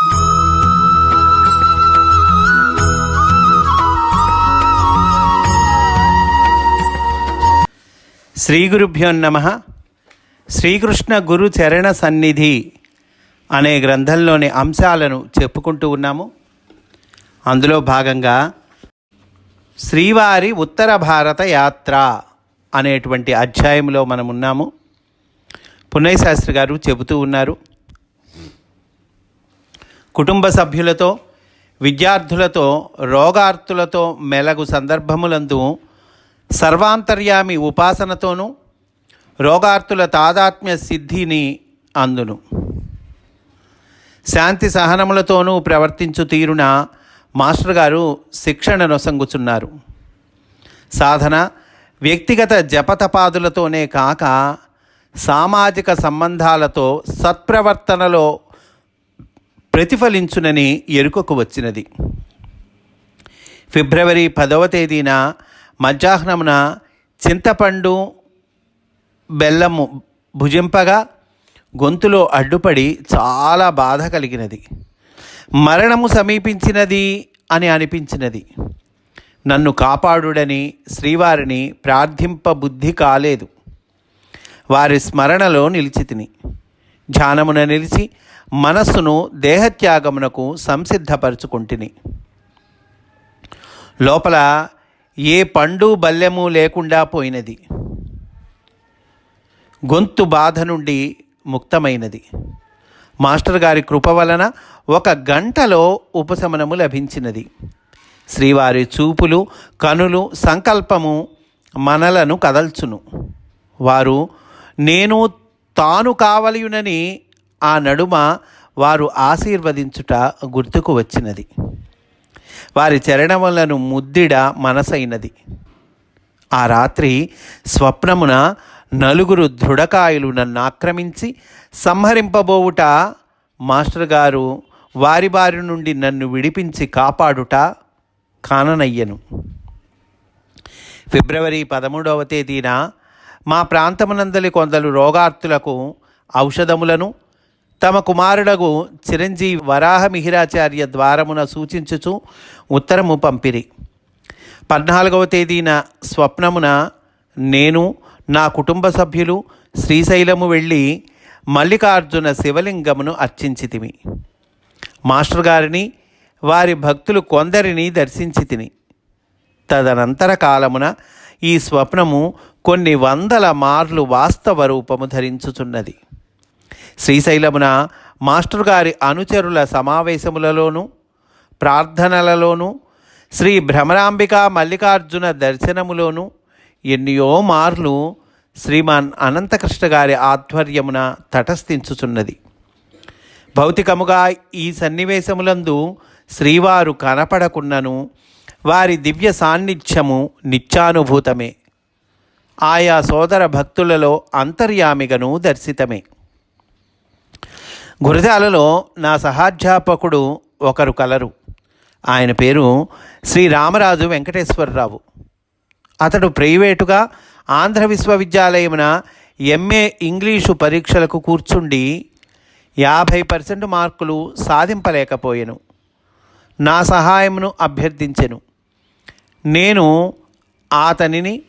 శ్రీ గురుభ్యో నమ. శ్రీకృష్ణ గురు చరణ సన్నిధి అనే గ్రంథంలోని అంశాలను చెప్పుకుంటూ ఉన్నాము. అందులో భాగంగా శ్రీవారి ఉత్తర భారత యాత్ర అనేటువంటి అధ్యాయంలో మనం ఉన్నాము పున్నయ్య శాస్త్రి గారు చెబుతూ ఉన్నారు. కుటుంబ సభ్యులతో విద్యార్థులతో రోగార్తులతో మెలగు సందర్భములందు సర్వాంతర్యామి ఉపాసనతోనూ రోగార్తుల తాదాత్మ్య సిద్ధిని అందును. శాంతి సహనములతోనూ ప్రవర్తించు తీరున మాస్టర్ గారు శిక్షణ నొసంగుచున్నారు. సాధన వ్యక్తిగత జపతపాదులతోనే కాక సామాజిక సంబంధాలతో సత్ప్రవర్తనలో ప్రతిఫలించునని ఎరుకకు వచ్చినది. ఫిబ్రవరి పదవ తేదీన మధ్యాహ్నమున చింతపండు బెల్లము భుజింపగా గొంతులో అడ్డుపడి చాలా బాధ కలిగినది. మరణము సమీపించినది అని అనిపించినది. నన్ను కాపాడుడని శ్రీవారిని ప్రార్థింప బుద్ధి కాలేదు. వారి స్మరణలో నిలిచి తిని ధ్యానమున నిలిచి మనస్సును దేహత్యాగమునకు సంసిద్ధపరుచుకుంటుని. లోపల ఏ పండు బల్లెము లేకుండా పోయినది. గొంతు బాధ నుండి ముక్తమైనది. మాస్టర్ గారి కృప వలన ఒక గంటలో ఉపశమనము లభించినది. శ్రీవారి చూపులు కనులు సంకల్పము మనలను కదల్చును. వారు నేను తాను కావలియునని ఆ నడుమ వారు ఆశీర్వదించుట గుర్తుకు వచ్చినది. వారి చరణములను ముద్దిడ మనసైనది. ఆ రాత్రి స్వప్నమున నలుగురు దృఢకాయులు నన్ను ఆక్రమించి సంహరింపబోవుట మాస్టర్ గారు వారి బారి నుండి నన్ను విడిపించి కాపాడుట కాననయ్యను. ఫిబ్రవరి పదమూడవ తేదీన మా ప్రాంతమునందలి కొందరు రోగార్తులకు ఔషధములను తమ కుమారుడగు చిరంజీవి వరాహ మిహిరాచార్య ద్వారమున సూచించుచు ఉత్తరము పంపిరి. పద్నాలుగవ తేదీన స్వప్నమున నేను నా కుటుంబ సభ్యులు శ్రీశైలము వెళ్ళి మల్లికార్జున శివలింగమును అర్చించితిమి. మాస్టర్ గారిని వారి భక్తులు కొందరిని దర్శించి తిని తదనంతర కాలమున ఈ స్వప్నము కొన్ని వందల మార్లు వాస్తవ రూపము ధరించుచున్నది. శ్రీశైలమున మాస్టర్ గారి అనుచరుల సమావేశములలోనూ ప్రార్థనలలోనూ శ్రీ భ్రమరాంబిక మల్లికార్జున దర్శనములోనూ ఎన్నయో మార్లు శ్రీమాన్ అనంతకృష్ణ గారి ఆధ్వర్యమున తటస్థించుచున్నది. భౌతికముగా ఈ సన్నివేశములందు శ్రీవారు కనపడకున్నను వారి దివ్య సాన్నిధ్యము నిత్యానుభూతమే. ఆయా సోదర భక్తులలో అంతర్యామిగను దర్శితమే. గురజాలలో నా సహాధ్యాపకుడు ఒకరు కలరు. ఆయన పేరు శ్రీ రామరాజు వెంకటేశ్వరరావు. అతడు ప్రైవేటుగా ఆంధ్ర విశ్వవిద్యాలయమున ఎంఏ ఇంగ్లీషు పరీక్షలకు కూర్చుండి యాభై పర్సెంట్ మార్కులు సాధింపలేకపోయాను. నా సహాయమును అభ్యర్థించెను. నేను అతనిని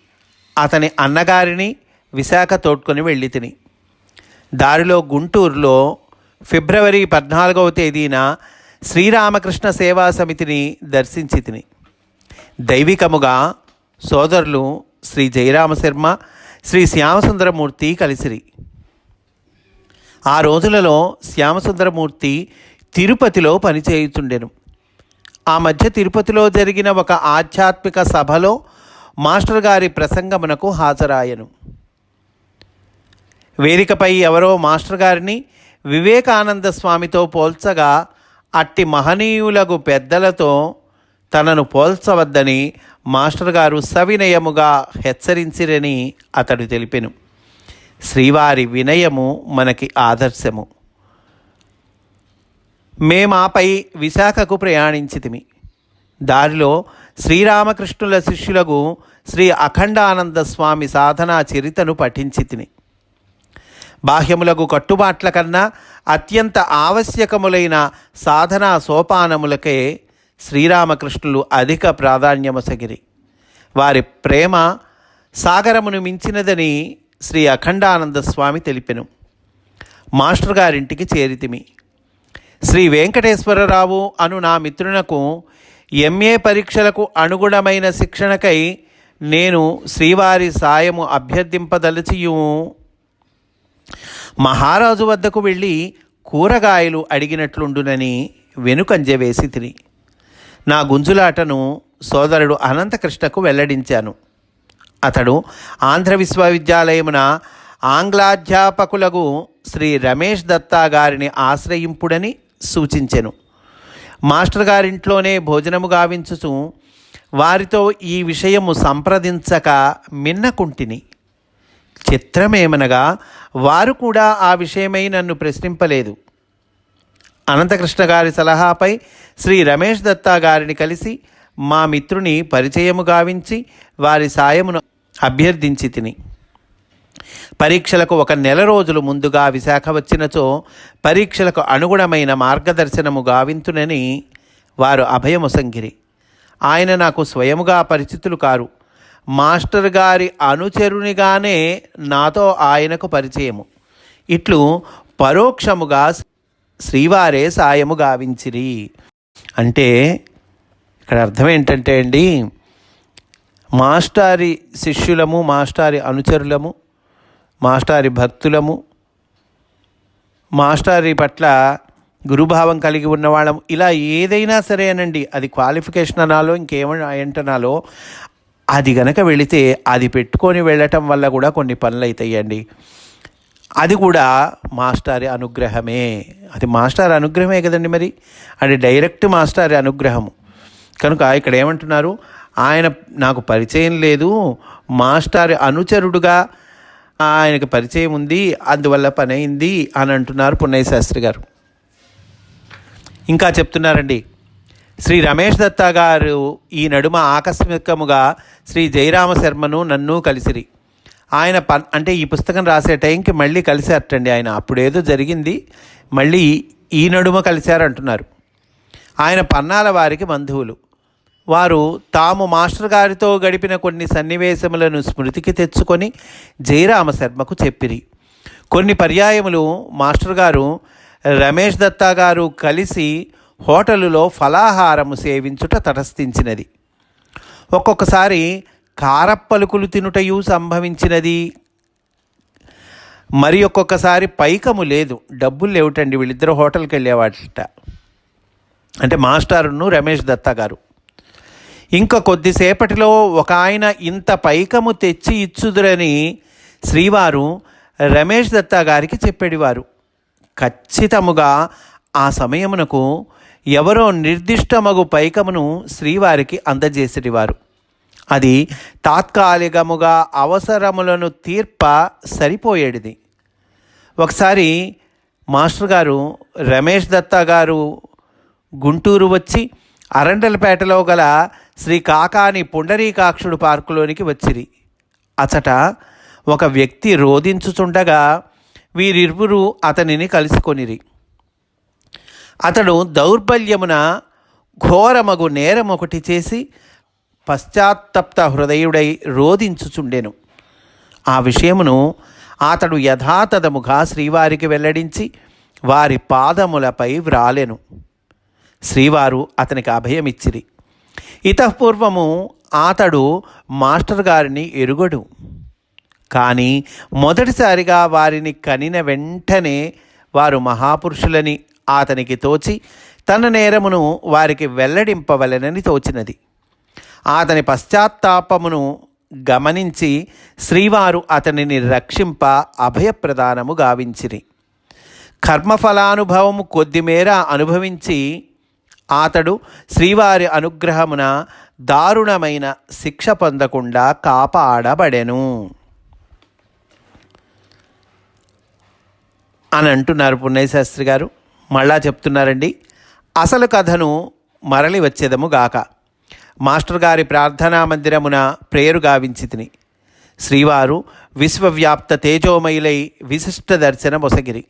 అతని అన్నగారిని విశాఖ తోడ్కొని వెళ్ళి తిని. దారిలో గుంటూరులో ఫిబ్రవరి పద్నాలుగవ తేదీన శ్రీరామకృష్ణ సేవా సమితిని దర్శించి తిని. దైవికముగా సోదరులు శ్రీ జయరామశర్మ శ్రీ శ్యామసుందరమూర్తి కలిసిరి. ఆ రోజులలో శ్యామసుందరమూర్తి తిరుపతిలో పనిచేయుచుండెను. ఆ మధ్య తిరుపతిలో జరిగిన ఒక ఆధ్యాత్మిక సభలో మాస్టర్ గారి ప్రసంగమునకు హాజరాయను. వేదికపై ఎవరో మాస్టర్ గారిని వివేకానంద స్వామితో పోల్చగా అట్టి మహనీయులకు పెద్దలతో తనను పోల్చవద్దని మాస్టర్ గారు సవినయముగా హెచ్చరించిరని అతడు తెలిపెను. శ్రీవారి వినయము మనకి ఆదర్శము. మేమాపై విశాఖకు ప్రయాణించితిమి. దారిలో శ్రీరామకృష్ణుల శిష్యులకు శ్రీ అఖండానంద స్వామి సాధనా చరితను పఠించి తిని బాహ్యములకు కట్టుబాట్ల కన్నా అత్యంత ఆవశ్యకములైన సాధనా సోపానములకే శ్రీరామకృష్ణులు అధిక ప్రాధాన్యమసగిరి. వారి ప్రేమ సాగరమును మించినదని శ్రీ అఖండానంద స్వామి తెలిపెను. మాస్టర్ గారింటికి చేరితిమి. శ్రీ వెంకటేశ్వరరావు అను నా మిత్రునకు ఎంఏ పరీక్షలకు అనుగుణమైన శిక్షణకై నేను శ్రీవారి సాయము అభ్యర్థింపదలచియు. మహారాజు వద్దకు వెళ్ళి కూరగాయలు అడిగినట్లుండునని వెనుకంజ వేసి తిని. నా గుంజులాటను సోదరుడు అనంతకృష్ణకు వెల్లడించాను. అతడు ఆంధ్ర విశ్వవిద్యాలయమున ఆంగ్లాధ్యాపకులకు శ్రీ రమేష్ దత్తా గారిని ఆశ్రయింపుడని సూచించెను. మాస్టర్ గారింట్లోనే భోజనము గావించుచు వారితో ఈ విషయము సంప్రదించక మిన్నకుంటిని. చిత్రమేమనగా వారు కూడా ఆ విషయమై నన్ను ప్రశ్నింపలేదు. అనంతకృష్ణ గారి సలహాపై శ్రీ రమేష్ దత్తా గారిని కలిసి మా మిత్రుని పరిచయము గావించి వారి సాయమును అభ్యర్థించి తిని. పరీక్షలకు ఒక నెల రోజులు ముందుగా విశాఖ వచ్చినచో పరీక్షలకు అనుగుణమైన మార్గదర్శనము గావింతునని వారు అభయముసంగిరి ఆయన నాకు స్వయముగా పరిచితులు కారు. మాస్టర్ గారి అనుచరునిగానే నాతో ఆయనకు పరిచయము. ఇట్లు పరోక్షముగా శ్రీవారే సాయము గావించిరి. అంటే ఇక్కడ అర్థం ఏంటంటే అండి మాస్టారి శిష్యులము మాస్టారి అనుచరులము మాస్టారి భక్తులము మాస్టారి పట్ల గురుభావం కలిగి ఉన్నవాళ్ళం ఇలా ఏదైనా సరేనండి అది క్వాలిఫికేషన్ అనాలో ఇంకేమైనా ఏంటనాలో అది గనక వెళితే అది పెట్టుకొని వెళ్ళటం వల్ల కూడా కొన్ని పనులు అవుతాయండి అది కూడా మాస్టారి అనుగ్రహమే. అది మాస్టర్ అనుగ్రహమే కదండి మరి? అది డైరెక్ట్ మాస్టారి అనుగ్రహము. కనుక ఇక్కడ ఏమంటున్నారు? ఆయన నాకు పరిచయం లేదు మాస్టారి అనుచరుడుగా ఆయనకు పరిచయం ఉంది అందువల్ల పని అయింది అని అంటున్నారు పున్నయ్య శాస్త్రి గారు. ఇంకా చెప్తున్నారండి శ్రీ రమేష్ దత్తా గారు ఈ నడుమ ఆకస్మికముగా శ్రీ జయరామ శర్మను నన్ను కలిసిరి. ఆయన పన్ అంటే ఈ పుస్తకం రాసే టైంకి మళ్ళీ కలిశారటండి ఆయన. అప్పుడేదో జరిగింది మళ్ళీ ఈ నడుమ కలిశారంటున్నారు. ఆయన పన్నాల వారికి బంధువులు. వారు తాము మాస్టర్ గారితో గడిపిన కొన్ని సన్నివేశములను స్మృతికి తెచ్చుకొని జయరామ శర్మకు చెప్పిరి. కొన్ని పర్యాయములు మాస్టర్ గారు రమేష్ దత్తా గారు కలిసి హోటలులో ఫలాహారము సేవించుట తటస్థించినది. ఒక్కొక్కసారి కారప్పలుకులు తినుటయు సంభవించినది. మరి ఒక్కొక్కసారి పైకము లేదు. డబ్బులు లేవుటండి వీళ్ళిద్దరు హోటల్కి వెళ్ళేవాట అంటే మాస్టారును రమేష్ దత్తా గారు. ఇంకా కొద్దిసేపటిలో ఒక ఆయన ఇంత పైకము తెచ్చి ఇచ్చుదురని శ్రీవారు రమేష్ దత్తా గారికి చెప్పేడివారు. ఖచ్చితముగా ఆ సమయమునకు ఎవరో నిర్దిష్టమగు పైకమును శ్రీవారికి అందజేసేటివారు అది తాత్కాలికముగా అవసరములను తీర్ప సరిపోయేటిది ఒకసారి మాస్టర్ గారు రమేష్ దత్తా గారు గుంటూరు వచ్చి అరండలపేటలో గల శ్రీ కాకాని పుండరీకాక్షుడు పార్కులోనికి వచ్చిరి. అచట ఒక వ్యక్తి రోధించుచుండగా వీరిరువురు అతనిని కలుసుకొనిరి. అతడు దౌర్బల్యమున ఘోరమగు నేరం ఒకటి చేసి పశ్చాత్తప్త హృదయుడై రోధించుచుండెను. ఆ విషయమును అతడు యథాతథముగా శ్రీవారికి వెల్లడించి వారి పాదములపై వ్రాలెను. శ్రీవారు అతనికి అభయమిచ్చిరి. ఇతపూర్వము అతడు మాస్టర్ గారిని ఎరుగడు. కానీ మొదటిసారిగా వారిని కనిన వెంటనే వారు మహాపురుషులని అతనికి తోచి తన నేరమును వారికి వెల్లడింపవలెనని తోచినది. అతని పశ్చాత్తాపమును గమనించి శ్రీవారు అతనిని రక్షింప అభయప్రదానము గావించిరి. కర్మఫలానుభవము కొద్దిమేర అనుభవించి అతడు శ్రీవారి అనుగ్రహమున దారుణమైన శిక్ష పొందకుండా కాపాడబడెను. అని అంటున్నారు పుణ్యశాస్త్రి గారు. మళ్ళా చెప్తున్నారండి. అసలు కథను మరలి వచ్చేదము గాక. మాస్టర్ గారి ప్రార్థనా మందిరమున ప్రేరు గావించి తిని శ్రీవారు విశ్వవ్యాప్త తేజోమయులై విశిష్ట దర్శన మొసగిరి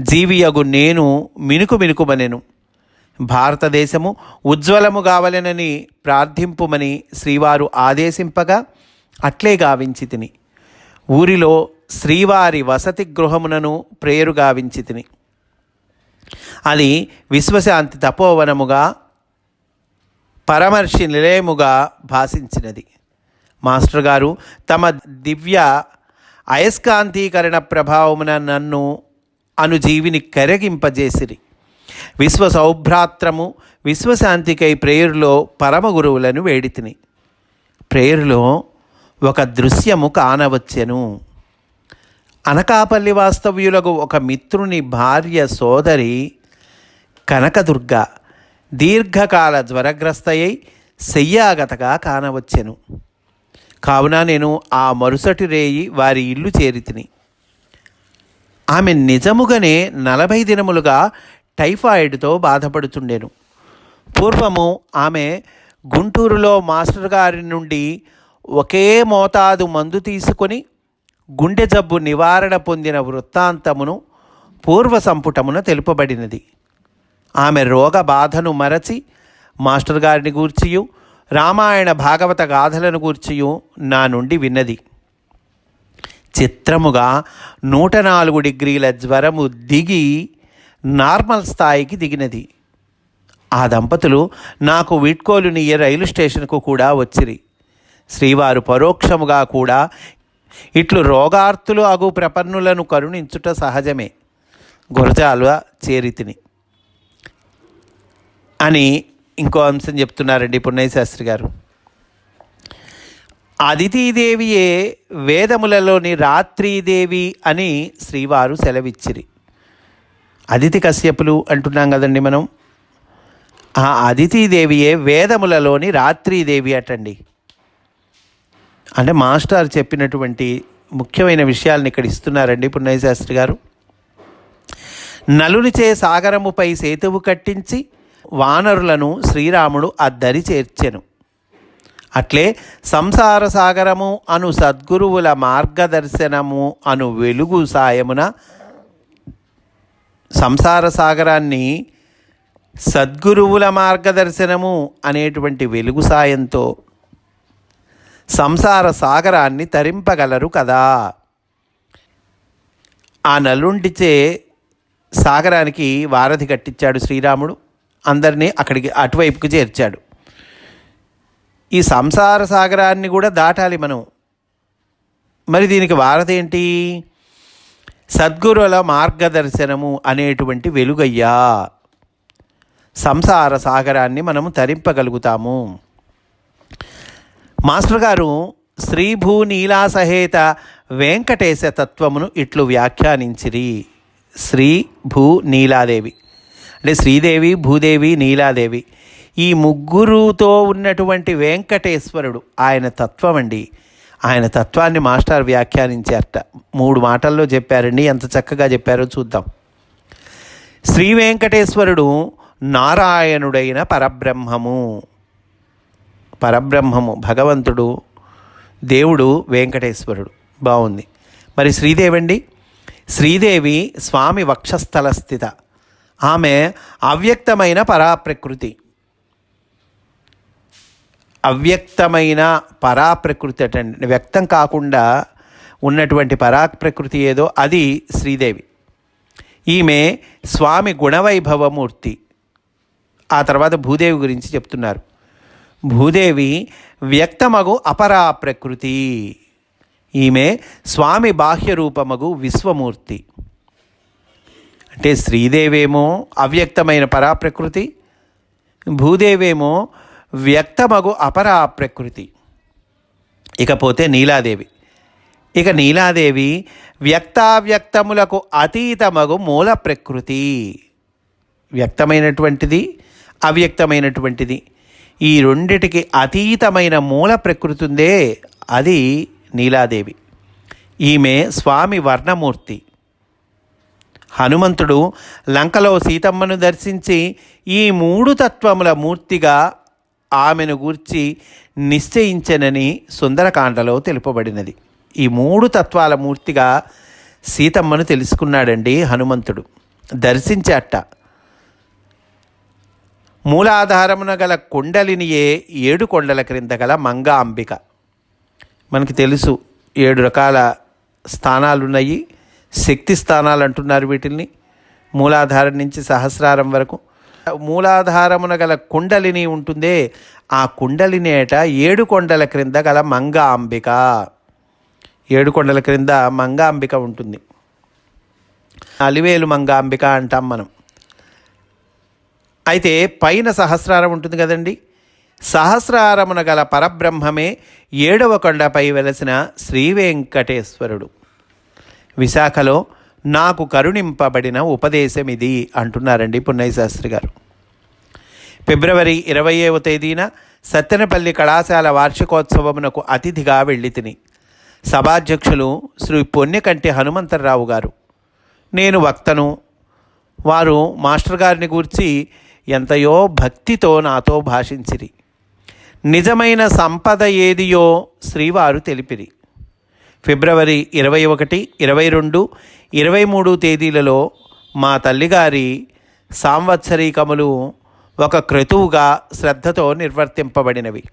జీవియగు నేను మినుకు మినుకుమనెను. భారతదేశము ఉజ్వలము కావలెనని ప్రార్థింపుమని శ్రీవారు ఆదేశింపగా అట్లే గావించి తిని ఊరిలో శ్రీవారి వసతి గృహమునను ప్రేరు గావించి తిని అది విశ్వశాంతి తపోవనముగా పరమర్షి నిలయముగా భాషించినది. మాస్టర్ గారు తమ దివ్య అయస్కాంతీకరణ ప్రభావమున నన్ను అనుజీవిని కరగింపజేసిరి. విశ్వ సౌభ్రాత్రము విశ్వశాంతికై ప్రేయరులో పరమ గురువులను వేడితిని ప్రేయరులో ఒక దృశ్యము కానవచ్చెను. అనకాపల్లి వాస్తవ్యులకు ఒక మిత్రుని భార్య సోదరి కనకదుర్గ దీర్ఘకాల జ్వరగ్రస్తయై శయ్యాగతగా కానవచ్చెను. కావున నేను ఆ మరుసటి రేయి వారి ఇల్లు చేరితిని ఆమె నిజముగానే నలభై దినములుగా టైఫాయిడ్తో బాధపడుతుండెను. పూర్వము ఆమె గుంటూరులో మాస్టర్ గారి నుండి ఒకే మోతాదు మందు తీసుకొని గుండె జబ్బు నివారణ పొందిన వృత్తాంతమును పూర్వ సంపుటమున తెలుపబడినది. ఆమె రోగ బాధను మరచి మాస్టర్ గారిని గూర్చియు రామాయణ భాగవత గాథలను గూర్చియు నా నుండి విన్నది. చిత్రముగా నూట నాలుగు డిగ్రీల జ్వరము దిగి నార్మల్ స్థాయికి దిగినది. ఆ దంపతులు నాకు వీడ్కోలునియ రైలు స్టేషన్కు కూడా వచ్చిరి. శ్రీవారు పరోక్షముగా కూడా ఇట్లు రోగార్తులు అగు ప్రపన్నులను కరుణించుట సహజమే. గురజాల చేరితిని అని ఇంకో అంశం చెప్తున్నారండి పున్నయ్య గారు. అదితీదేవియే వేదములలోని రాత్రీదేవి అని శ్రీవారు సెలవిచ్చిరి. అదితి కశ్యపులు అంటున్నాం కదండి మనం? ఆ అదితీదేవియే వేదములలోని రాత్రిదేవి అటండి. అంటే మాస్టర్ చెప్పినటువంటి ముఖ్యమైన విషయాలను ఇక్కడ ఇస్తున్నారండి పుణ్యశాస్త్రి గారు. నలునిచే సాగరముపై సేతువు కట్టించి వానరులను శ్రీరాముడు అద్దరి చేర్చెను. అట్లే సంసార సాగరము అను సద్గురువుల మార్గదర్శనము అను వెలుగు సాయమున సంసార సాగరాన్ని సద్గురువుల మార్గదర్శనము అనేటువంటి వెలుగు సాయంతో సంసార సాగరాన్ని తరింపగలరు కదా. ఆ నలుండిచే సాగరానికి వారధి కట్టించాడు శ్రీరాముడు. అందరినీ అక్కడికి అటువైపుకు చేర్చాడు. ఈ సంసార సాగరాన్ని కూడా దాటాలి మనం. మరి దీనికి వారధి ఏంటి? సద్గురుల మార్గదర్శనము అనేటువంటి వెలుగయ్యా. సంసార సాగరాన్ని మనము తరింపగలుగుతాము. మాస్టర్ గారు శ్రీభూ నీలాసహేత వెంకటేశ తత్వమును ఇట్లు వ్యాఖ్యానించిరి. శ్రీ భూ నీలాదేవి. అంటే శ్రీదేవి భూదేవి నీలాదేవి. ఈ ముగ్గురుతో ఉన్నటువంటి వెంకటేశ్వరుడు ఆయన తత్వం అండి ఆయన తత్వాన్ని మాస్టర్ వ్యాఖ్యానించారట. మూడు మాటల్లో చెప్పారండి. ఎంత చక్కగా చెప్పారో చూద్దాం. శ్రీ వెంకటేశ్వరుడు నారాయణుడైన పరబ్రహ్మము. పరబ్రహ్మము భగవంతుడు దేవుడు వెంకటేశ్వరుడు. బాగుంది. మరి శ్రీదేవండి? శ్రీదేవి స్వామి వక్షస్థల స్థిత ఆమె అవ్యక్తమైన పరాప్రకృతి. అవ్యక్తమైన పరాప్రకృతి అంటే వ్యక్తం కాకుండా ఉన్నటువంటి పరాప్రకృతి ఏదో అది శ్రీదేవి. ఈమె స్వామి గుణవైభవమూర్తి. ఆ తర్వాత భూదేవి గురించి చెప్తున్నారు. భూదేవి వ్యక్తమగు అపరా ప్రకృతి ఈమె స్వామి బాహ్య రూపమగు విశ్వమూర్తి. అంటే శ్రీదేవేమో అవ్యక్తమైన పరాప్రకృతి భూదేవేమో వ్యక్తమగు అపరా ప్రకృతి. ఇకపోతే నీలాదేవి. ఇక నీలాదేవి వ్యక్తావ్యక్తములకు అతీతమగు మూల ప్రకృతి. వ్యక్తమైనటువంటిది అవ్యక్తమైనటువంటిది. ఈ రెండిటికి అతీతమైన మూల ప్రకృతి ఉందే అది నీలాదేవి. ఈమె స్వామి వర్ణమూర్తి. హనుమంతుడు లంకలో సీతమ్మను దర్శించి ఈ మూడు తత్వముల మూర్తిగా ఆమెను గూర్చి నిశ్చయించనని సుందరకాండలో తెలుపబడినది. ఈ మూడు తత్వాల మూర్తిగా సీతమ్మను తెలుసుకున్నాడండి హనుమంతుడు. దర్శించాట. మూలాధారమున గల కుండలినియే ఏడు కొండల క్రింద గల మంగ అంబిక. మనకి తెలుసు ఏడు రకాల స్థానాలు ఉన్నాయి శక్తి స్థానాలు అంటున్నారు వీటిల్ని. మూలాధారం నుంచి సహస్రారం వరకు. మూలాధారమున గల కుండలిని ఉంటుందే ఆ కుండలిని ఏట ఏడు కొండల క్రింద గల మంగ అంబిక ఏడు కొండల క్రింద మంగ అంబిక ఉంటుంది. అలివేలు మంగ అంబిక అంటాం మనం. అయితే పైన సహస్రారం ఉంటుంది కదండి. సహస్రారమున గల పరబ్రహ్మమే ఏడవ కొండపై వెలసిన శ్రీ వెంకటేశ్వరుడు విశాఖలో నాకు కరుణింపబడిన ఉపదేశం ఇది అంటున్నారండి పున్నయ్య శాస్త్రి గారు. ఫిబ్రవరి ఇరవైవ తేదీన సత్తెనపల్లి కళాశాల వార్షికోత్సవమునకు అతిథిగా వెళ్ళి తిని సభాధ్యక్షులు శ్రీ పొన్నెకంటి హనుమంతరావు గారు నేను వక్తను వారు మాస్టర్ గారిని గూర్చి ఎంతయో భక్తితో నాతో భాషించిరి. నిజమైన సంపద ఏదియో శ్రీవారు తెలిపిరి. ఫిబ్రవరి ఇరవై ఒకటి ఇరవై రెండు ఇరవై మూడు తేదీలలో మా తల్లిగారి సాంవత్సరీకములు ఒక క్రతువుగా శ్రద్ధతో నిర్వర్తింపబడినవి.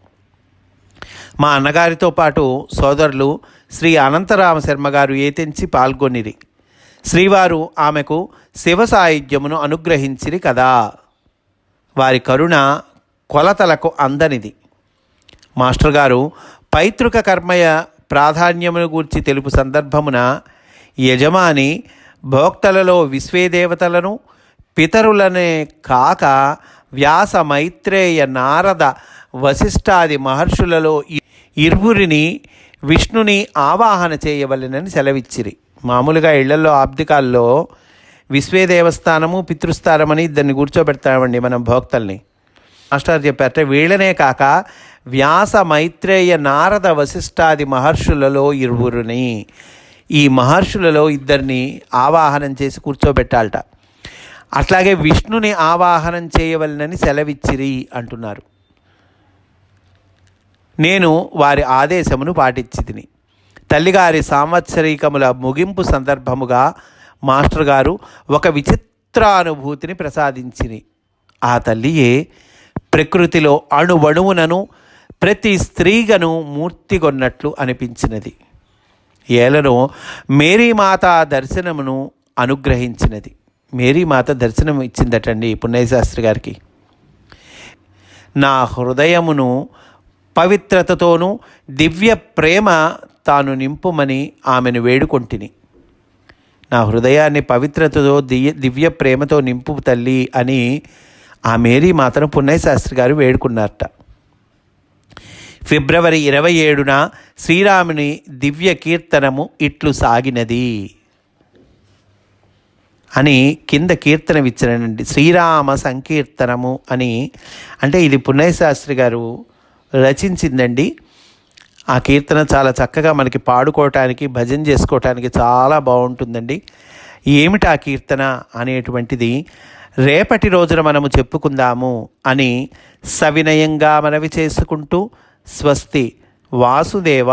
మా అన్నగారితో పాటు సోదరులు శ్రీ అనంతరామ శర్మ గారు ఏతెంచి పాల్గొనిరి. శ్రీవారు ఆమెకు శివ సాయుధ్యమును అనుగ్రహించిరి కదా. వారి కరుణ కొలతలకు అందనిది. మాస్టర్ గారు పైతృక కర్మయ ప్రాధాన్యమును గూర్చి తెలుపు సందర్భమున యజమాని భోక్తలలో విశ్వేదేవతలను పితరులనే కాక వ్యాస మైత్రేయ నారద వశిష్ఠాది మహర్షులలో ఇరువురిని విష్ణుని ఆవాహన చేయవలెనని సెలవిచ్చిరి. మామూలుగా ఇళ్ళలో ఆబ్దికాల్లో విశ్వే దేవస్థానము పితృస్థానమని ఇద్దరిని కూర్చోబెడతామండి మనం భోక్తల్ని. మాస్టర్ చెప్పారంటే వీళ్ళనే కాక వ్యాస మైత్రేయ నారద వశిష్ఠాది మహర్షులలో ఇరువురుని. ఈ మహర్షులలో ఇద్దరిని ఆవాహనం చేసి కూర్చోబెట్టాలట. అట్లాగే విష్ణుని ఆవాహనం చేయవలనని సెలవిచ్చిరి అంటున్నారు. నేను వారి ఆదేశమును పాటించి తిని తల్లిగారి సాంవత్సరికముల ముగింపు సందర్భముగా మాస్టర్ గారు ఒక విచిత్రానుభూతిని ప్రసాదించిని ఆ తల్లియే ప్రకృతిలో అణువణువునను ప్రతి స్త్రీగను మూర్తిగొన్నట్లు అనిపించినది. ఏలను మేరీమాత దర్శనమును అనుగ్రహించినది. మేరీమాత దర్శనం ఇచ్చిందటండి పుణ్యశాస్త్రి గారికి. నా హృదయమును పవిత్రతతోనూ దివ్య ప్రేమ తాను నింపుమని ఆమెను వేడుకొంటిని. నా హృదయాన్ని పవిత్రతతో దివ్య దివ్య ప్రేమతో నింపు తల్లి అని ఆ మేరీ మాతను పుణ్యశాస్త్రి గారు వేడుకున్నారట. ఫిబ్రవరి ఇరవై ఏడున శ్రీరాముని దివ్య కీర్తనము ఇట్లు సాగినది అని కింద కీర్తన ఇచ్చినండి శ్రీరామ సంకీర్తనము అని అంటే ఇది పున్నయశాస్త్రి గారు రచించిందండి. ఆ కీర్తన చాలా చక్కగా మనకి పాడుకోవటానికి భజన చేసుకోవటానికి చాలా బాగుంటుందండి. ఏమిటి ఆ కీర్తన అనేటువంటిది రేపటి రోజున మనము చెప్పుకుందాము అని సవినయంగా మనవి చేసుకుంటూ స్వస్తి వాసుదేవ